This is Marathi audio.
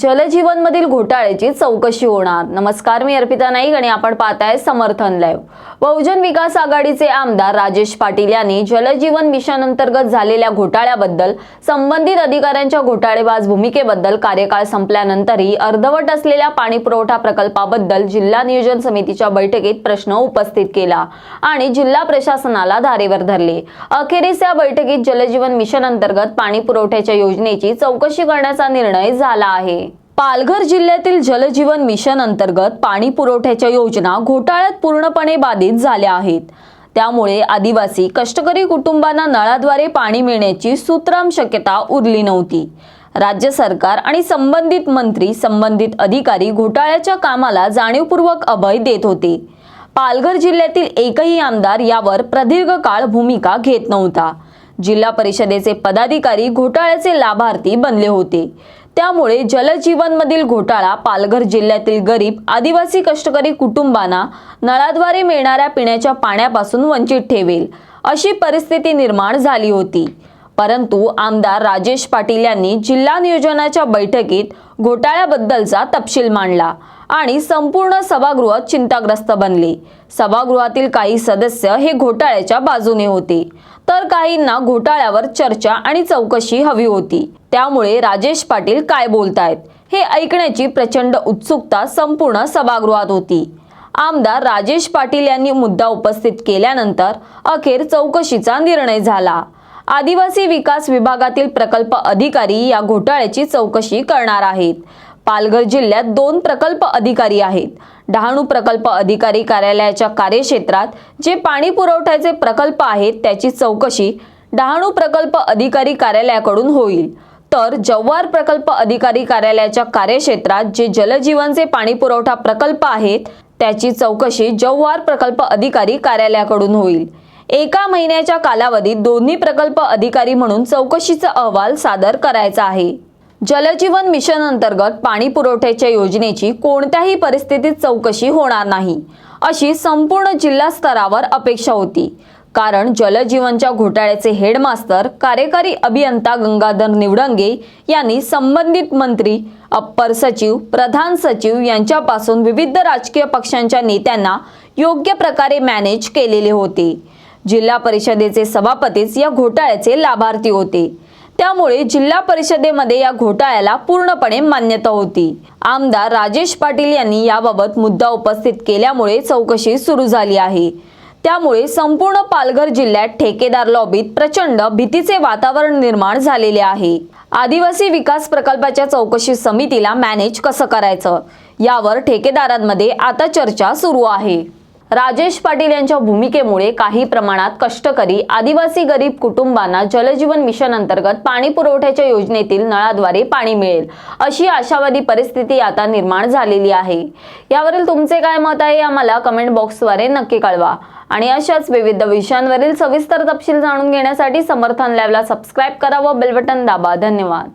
जलजीवनमधील घोटाळ्याची चौकशी होणार. नमस्कार मी अर्पिता नाईक आणि आपण पाहताय समर्थन लाईव्ह. बहुजन विकास आघाडीचे आमदार राजेश पाटील यांनी जलजीवन मिशन अंतर्गत झालेल्या घोटाळ्याबद्दल संबंधित अधिकाऱ्यांच्या घोटाळेबाज भूमिकेबद्दल कार्यकाळ संपल्यानंतरही अर्धवट असलेल्या पाणी पुरवठा प्रकल्पाबद्दल जिल्हा नियोजन समितीच्या बैठकीत प्रश्न उपस्थित केला आणि जिल्हा प्रशासनाला धारेवर धरले. अखेरीस या बैठकीत जलजीवन मिशन अंतर्गत पाणी पुरवठ्याच्या योजनेची चौकशी करण्याचा निर्णय झाला आहे. पालघर जिल्ह्यातील जलजीवन मिशन अंतर्गत पाणी पुरवठ्याच्या योजना घोटाळ्यात पूर्णपणे बाधित झाल्या आहेत. त्यामुळे आदिवासी कष्टकरी कुटुंबांना नळाद्वारे पाणी मिळण्याची सुतराम शक्यता उरली नव्हती. राज्य सरकार आणि संबंधित मंत्री संबंधित अधिकारी घोटाळ्याच्या कामाला जाणीवपूर्वक अभय देत होते. पालघर जिल्ह्यातील एकही आमदार यावर प्रदीर्घ काळ भूमिका घेत नव्हता. जिल्हा परिषदेचे पदाधिकारी घोटाळ्याचे लाभार्थी बनले होते. त्यामुळे जलजीवनमधील घोटाळा पालघर जिल्ह्यातील गरीब आदिवासी कष्टकरी कुटुंबांना नळाद्वारे मिळणाऱ्या पिण्याच्या पाण्यापासून वंचित ठेवेल अशी परिस्थिती निर्माण झाली होती. परंतु आमदार राजेश पाटील यांनी जिल्हा नियोजनाच्या बैठकीत घोटाळ्याबद्दलचा तपशील मांडला आणि संपूर्ण सभागृहात चिंताग्रस्त बनले. सभागृहातील काही सदस्य हे घोटाळ्याच्या बाजूने होते. तर काहींना घोटाळ्यावर चर्चा आणि चौकशी हवी होती. त्यामुळे राजेश पाटील काय बोलतायत? हे ऐकण्याची प्रचंड उत्सुकता संपूर्ण सभागृहात होती. आमदार राजेश पाटील यांनी मुद्दा उपस्थित केल्यानंतर अखेर चौकशीचा निर्णय झाला. आदिवासी विकास विभागातील प्रकल्प अधिकारी या घोटाळ्याची चौकशी करणार आहेत. पालघर जिल्ह्यात दोन प्रकल्प अधिकारी आहेत. डहाणू प्रकल्प अधिकारी कार्यालयाच्या कार्यक्षेत्रात जे पाणी पुरवठ्याचे प्रकल्प आहेत त्याची चौकशी डहाणू प्रकल्प अधिकारी कार्यालयाकडून होईल. तर जव्हार प्रकल्प अधिकारी कार्यालयाच्या कार्यक्षेत्रात जे जलजीवनचे पाणी पुरवठा प्रकल्प आहेत त्याची चौकशी जव्हार प्रकल्प अधिकारी कार्यालयाकडून होईल. एका महिन्याच्या कालावधीत दोन्ही प्रकल्प अधिकारी म्हणून चौकशीचा अहवाल सादर करायचा आहे. जलजीवन मिशन अंतर्गत पाणी पुरवठ्याच्या योजनेची कोणत्याही परिस्थितीत चौकशी होणार नाही अशी संपूर्ण जिल्हा स्तरावर अपेक्षा होती. कारण जलजीवनच्या घोटाळ्याचे हेडमास्तर कार्यकारी अभियंता गंगाधर निवडंगे यांनी संबंधित मंत्री अप्पर सचिव प्रधान सचिव यांच्यापासून विविध राजकीय पक्षांच्या नेत्यांना योग्य प्रकारे मॅनेज केलेले होते. जिल्हा परिषदेचे सभापतीच या घोटाळ्याचे लाभार्थी होते. त्यामुळे जिल्हा परिषदेमध्ये या घोटाळ्याला पूर्णपणे मान्यता होती. आमदार राजेश पाटील यांनी याबाबत मुद्दा उपस्थित केल्यामुळे चौकशी सुरू झाली आहे. त्यामुळे संपूर्ण पालघर जिल्ह्यात ठेकेदार लॉबीत प्रचंड भीतीचे वातावरण निर्माण झालेले आहे. आदिवासी विकास प्रकल्पाच्या चौकशी समितीला मॅनेज कसं करायचं? यावर ठेकेदारांमध्ये आता चर्चा सुरू आहे. राजेश पाटील यांच्या भूमिकेमुळे काही प्रमाणात कष्टकरी आदिवासी गरीब कुटुंबांना जलजीवन मिशन अंतर्गत पाणी पुरवठ्याच्या योजनेतील नळाद्वारे पाणी मिळेल अशी आशावादी परिस्थिती आता निर्माण झालेली आहे. यावरील तुमचे काय मत आहे आम्हाला कमेंट बॉक्सद्वारे नक्की कळवा. आणि अशाच विविध विषयांवरील सविस्तर तपशील जाणून घेण्यासाठी समर्थन लॅबला सबस्क्राईब करा व बेल बटन दाबा. धन्यवाद.